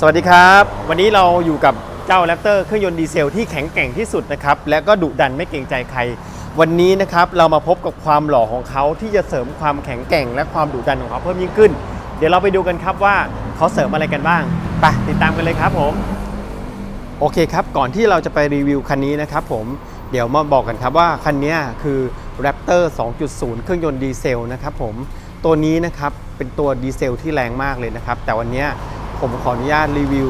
สวัสดีครับ วันนี้เราอยู่กับเจ้าแรปเตอร์เครื่องยนต์ดีเซลที่แข็งแกร่งที่สุดนะครับ และก็ดุดันไม่เกรงใจใคร วันนี้นะครับเรามาพบกับความหล่อของเขาที่จะเสริมความแข็งแกร่ง และความดุดันของเขาเพิ่มยิ่งขึ้น เดี๋ยวเราไปดูกันครับว่าเขาเสริมอะไรกันบ้างไปติดตามกันเลยครับผม โอเคครับ ก่อนที่เราจะไปรีวิวคันนี้นะครับผมเดี๋ยวมาบอกกันครับว่าคันนี้คือ Raptor 2.0 เครื่องยนต์ดีเซลนะครับผมตัวนี้นะครับเป็นตัวดีเซลที่แรงมากเลยนะครับแต่วันนี้ ผมขออนุญาตรีวิว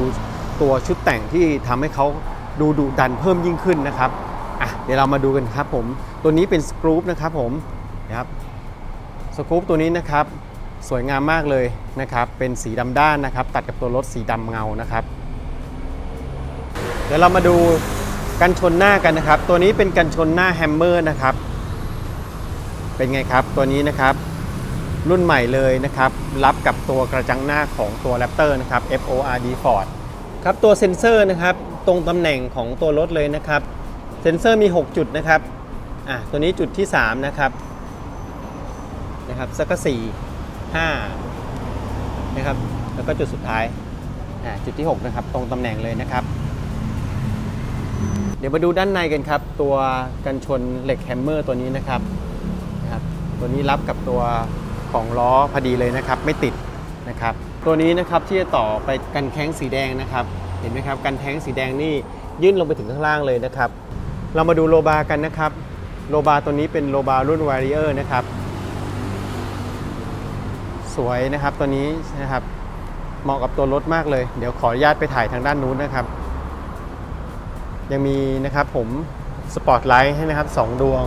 ตัวชุดแต่งที่ทำให้เขาดูดุดันเพิ่มยิ่งขึ้นนะครับอะเดี๋ยวเรามาดูกันครับผมตัวนี้เป็นสกรูปนะครับผมนะครับสกรูปตัวนี้นะครับสวยงามมากเลยนะครับ เป็นสีดำด้านนะครับ ตัดกับตัวรถสีดำเงานะครับ เดี๋ยวเรามาดูกันชนหน้ากันนะครับ ตัวนี้เป็นกันชนหน้าแฮมเมอร์นะครับ เป็นไงครับตัวนี้นะครับ รุ่นใหม่เลยนะครับ รับกับตัวกระจังหน้าของตัว Raptor นะครับ FORD Ford ครับตัวเซ็นเซอร์นะครับตรงตำแหน่งของตัวรถเลยนะครับ เซ็นเซอร์มี 6 จุดนะครับอะตัวนี้จุดที่ 3 นะครับนะครับสักก็4 5นะครับ แล้วก็จุดสุดท้ายอะจุดที่ 6 นะครับ ตรงตำแหน่งเลยนะครับ เดี๋ยวมาดูด้านในกันครับ ตัวกันชนเหล็กแฮมเมอร์ตัวนี้นะครับนะครับ ตัวนี้รับกับตัว ของล้อพอดีเลยนะครับไม่ติดนะครับตัวนี้นะครับที่จะต่อไปกันแข้งสีแดงนะครับเห็นไหมครับกันแท้งสีแดงนี่ยื่นลงไปถึงข้างล่างเลยนะครับ เรามาดูโลบากันนะครับโลบาตัวนี้เป็นโลบารุ่น Warrior นะครับ สวยนะครับตัวนี้นะครับเหมาะกับตัวรถมากเลย เดี๋ยวขออนุญาตไปถ่ายทางด้านนู้นนะครับ ยังมีนะครับผมสปอตไลท์ให้นะครับ 2 ดวง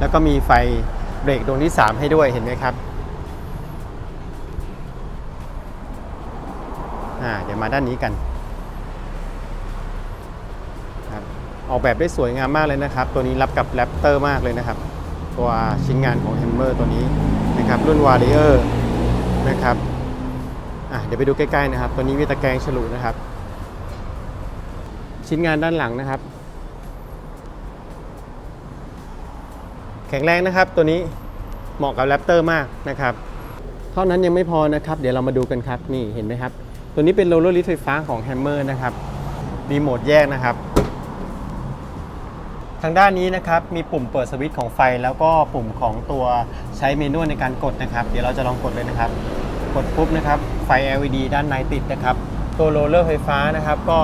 แล้วก็มีไฟเบรกดวงที่ 3 ให้ด้วยเห็นไหมครับ อ่าเดี๋ยวมาด้านนี้กันครับออกแบบได้สวยงามมากเลยนะครับ ตัวนี้รับกับแรปเตอร์มากเลยนะครับ ตัวชิ้นงานของ Hammer ตัวนี้นะครับรุ่น Warrior นะครับอะเดี๋ยวไปดูใกล้ๆนะครับ ตัวนี้มีตะแกรงฉลุนะครับ ชิ้นงานด้านหลังนะครับ แข็งแรงนะครับ ตัวนี้เหมาะกับแรปเตอร์มากนะครับ เท่านั้นยังไม่พอนะครับ เดี๋ยวเรามาดูกันครับ นี่เห็นไหมครับ ตัวนี้เป็นโรลเลอร์ลิฟไฟฟ้าของ Hammer นะครับรีโมทแยกนะครับ ทางด้านนี้นะครับมีปุ่มเปิดสวิตช์ของไฟ แล้วก็ปุ่มของตัวใช้เมนูในการกดนะครับ เดี๋ยวเราจะลองกดเลยนะครับ กดปุ๊บนะครับไฟ LED ด้านในติดนะครับ ตัวโรลเลอร์ไฟฟ้านะครับก็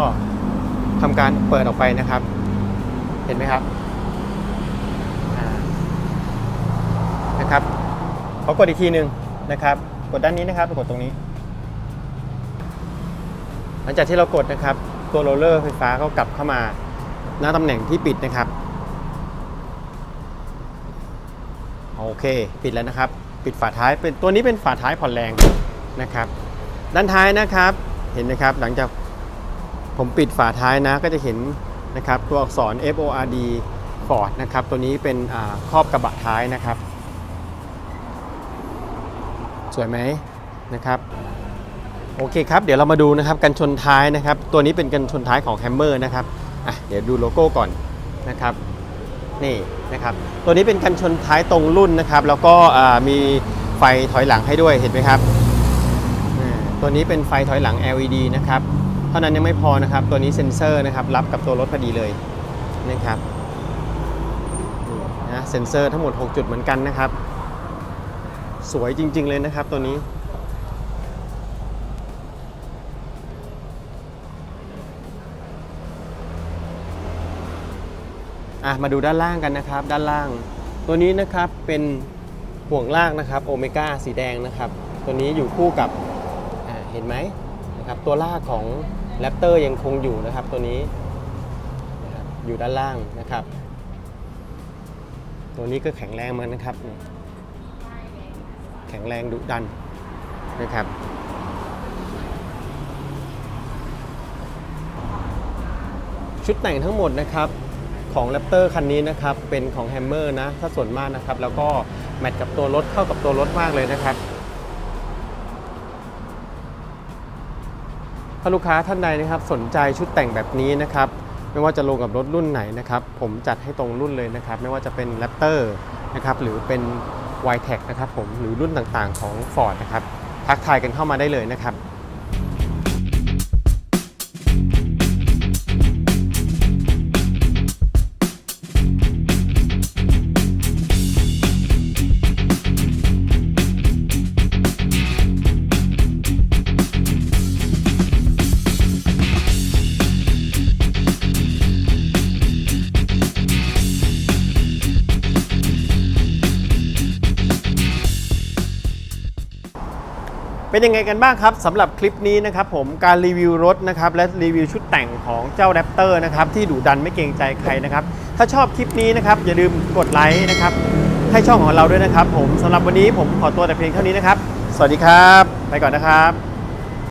ทำการเปิดออกไปนะครับ เห็นไหมครับนะครับขอกดอีกทีหนึ่งนะครับ กดด้านนี้นะครับกดตรงนี้ หลังจากที่เรากดนะครับ ตัวโรลเลอร์ไฟฟ้าก็กลับเข้ามาหน้าตำแหน่งที่ปิดนะครับ โอเค ปิดแล้วนะครับ ปิดฝาท้ายเป็นตัวนี้เป็นฝาท้ายผ่อนแรงนะครับ ด้านท้ายนะครับเห็นไหมครับหลังจากผมปิดฝาท้ายนะก็จะเห็นนะครับตัวอักษร FORD Ford นะครับตัวนี้เป็นครอบกระบะท้ายนะครับ สวยไหมนะครับ โอเคครับ เดี๋ยวเรามาดูนะครับกันชนท้ายนะครับ ตัวนี้เป็นกันชนท้ายของ Hammer นะครับอะเดี๋ยวดูโลโก้ก่อนนะครับนี่นะครับตัวนี้เป็นกันชนท้ายตรงรุ่นนะครับ แล้วก็มีไฟถอยหลังให้ด้วยเห็นไหมครับตัวนี้เป็นไฟถอยหลัง LED นะครับเท่านั้นยังไม่พอนะครับ ตัวนี้เซ็นเซอร์นะครับรับกับตัวรถพอดีเลยนะครับนะเซ็นเซอร์ทั้งหมด 6 จุดเหมือนกันนะครับ สวยจริง ๆ เลยนะครับตัวนี้ อะมาดูด้านล่างกันนะครับ ด้านล่าง ตัวนี้นะครับเป็นห่วงลากนะครับโอเมก้าสีแดงนะครับ ตัวนี้อยู่คู่กับอ่าเห็นไหมนะครับตัวลากของแรปเตอร์ยังคงอยู่นะครับตัวนี้นะครับอยู่ด้านล่างนะครับ ตัวนี้ก็แข็งแรงเหมือนนะครับ แข็งแรงดุดันนะครับชุดแต่งทั้งหมดนะครับ ของ Raptor คันนี้นะครับเป็นของ Hammer นะถ้าส่วนมากนะครับแล้วก็แมทกับตัวรถเข้ากับตัวรถมากเลยนะครับถ้าลูกค้าท่านใดนะครับสนใจชุดแต่งแบบนี้นะครับไม่ว่าจะลงกับรถรุ่นไหนนะครับผมจัดให้ตรงรุ่นเลยนะครับไม่ว่าจะเป็น Raptor นะครับหรือเป็น y t e c นะครับผมหรือรุ่นต่างๆของ Ford นะครับทักทายกันเข้ามาได้เลยนะครับ เป็นยังไงกันบ้างครับสำหรับคลิปนี้นะครับผมการรีวิวรถนะครับและรีวิวชุดแต่งของเจ้าแรปเตอร์นะครับที่ดุดันไม่เกรงใจใครนะครับถ้าชอบคลิปนี้นะครับอย่าลืมกดไลค์นะครับให้ช่องของเราด้วยนะครับ ผมสำหรับวันนี้ผมขอตัวแต่เพียงเท่านี้นะครับ สวัสดีครับ ไปก่อนนะครับ